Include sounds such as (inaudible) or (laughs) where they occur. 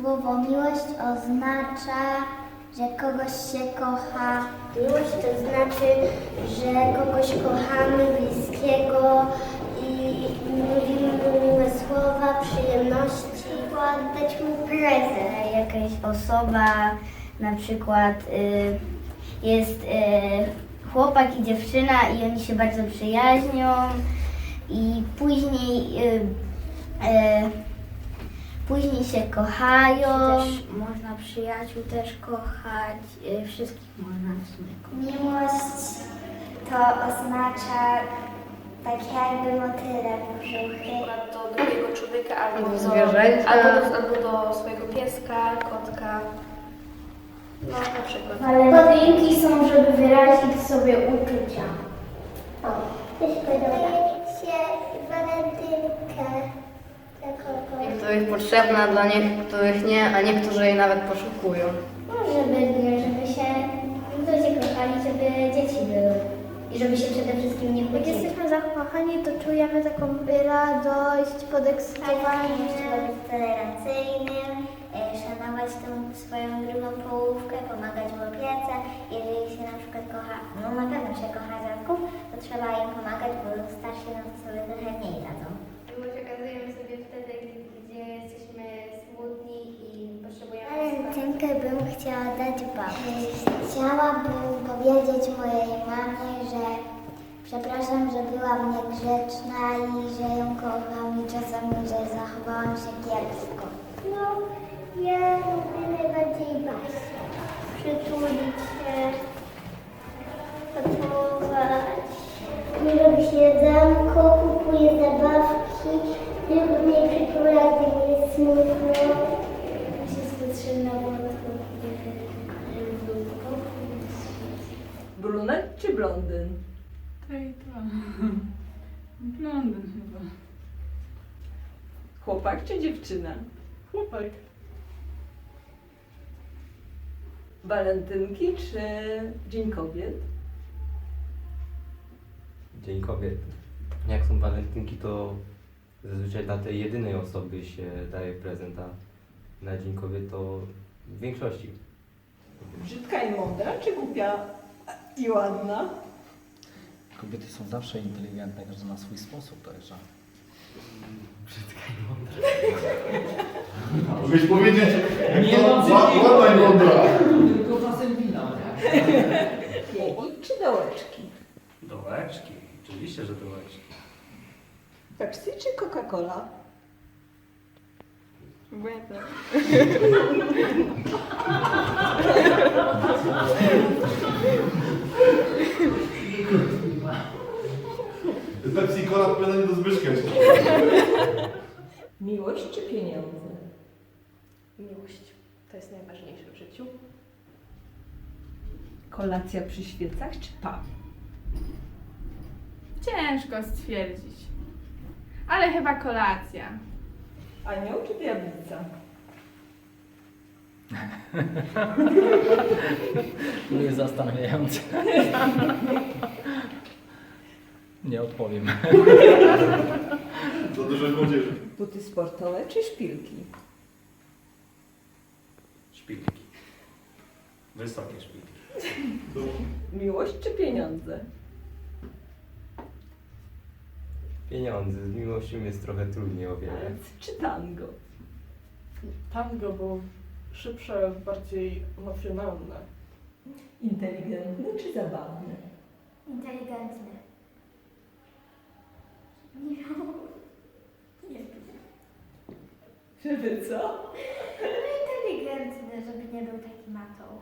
Słowo miłość oznacza, że kogoś się kocha. Miłość to znaczy, że kogoś kochamy, bliskiego i mówimy mu miłe słowa, przyjemności. Oddać mu prezent. Jakaś osoba, na przykład y, jest y, chłopak i dziewczyna i oni się bardzo przyjaźnią i później y, y, Później się kochają. Też można przyjaciół też kochać, y, wszystkich można w sumie kochać. Miłość to oznacza tak jakby motyle brzuchy. do drugiego człowieka albo do, zwierzęcia. albo do, albo do swojego pieska, kotka. No na przykład. Podwinki są, żeby wyrazić sobie uczucia. O, też podoba. się walentynkę dla Niektórych potrzebna, dla niektórych nie, a niektórzy jej nawet poszukują. No, żeby, żeby się ludzie kochali, żeby dzieci były. I żeby się przede wszystkim nie kłócili. Jak jesteśmy zakochani, to czujemy taką radość, podekscytowanie. Trzeba być tolerancyjnym, e, szanować tą swoją drugą połówkę, pomagać w opiece. Jeżeli się na przykład kocha, no na pewno się kocha dziadków, to trzeba im pomagać, bo starsi nam sobie trochę mniej radzą. Miłość okazujemy sobie wtedy, gdzie jesteśmy smutni i potrzebujemy Bym chciała dać babci. Chciałabym powiedzieć mojej mamie, że przepraszam, że byłam niegrzeczna i że ją kocham i czasami, że zachowałam się kiepsko. No, ja lubię najbardziej babcię. Przytulić się, pocałować. Nie robi śniadanko, kupuję zabawki, tylko mnie przytula, gdy jest smutno. Czy blondyn? Tej to. Blondyn chyba. Chłopak czy dziewczyna? Chłopak. Walentynki czy Dzień Kobiet? Dzień Kobiet. Jak są walentynki, to zazwyczaj dla tej jedynej osoby się daje prezent, a na Dzień Kobiet to w większości. Brzydka i mądra czy głupia i ładna? Kobiety są zawsze inteligentne, każda na swój sposób dojrza. Mogłeś powiedzieć, Nie mam ładna i mądra. Tylko czasem wina. Kieli (laughs) czy dołeczki? Dołeczki, oczywiście, że dołeczki. Pepsi czy Coca-Cola? Błędne. (laughs) Pepsi i Cola pytanie do Zbyszka. Miłość czy pieniądze? Miłość. To jest najważniejsze w życiu. Kolacja przy świecach czy pub? Ciężko stwierdzić. Ale chyba kolacja. Anioł czy diablica? Jest (laughs) zastanawiające. (laughs) Nie odpowiem. Za dużo młodzieży. Buty sportowe czy szpilki? Szpilki. Wysokie szpilki. Miłość czy pieniądze? Pieniądze, z miłością jest trochę trudniej o wiele. Tańc czy tango? Tango, bo szybsze, bardziej emocjonalne. Inteligentny czy zabawny? Inteligentny. Nie, nie Żeby co? Inteligentny, żeby nie był taki matą.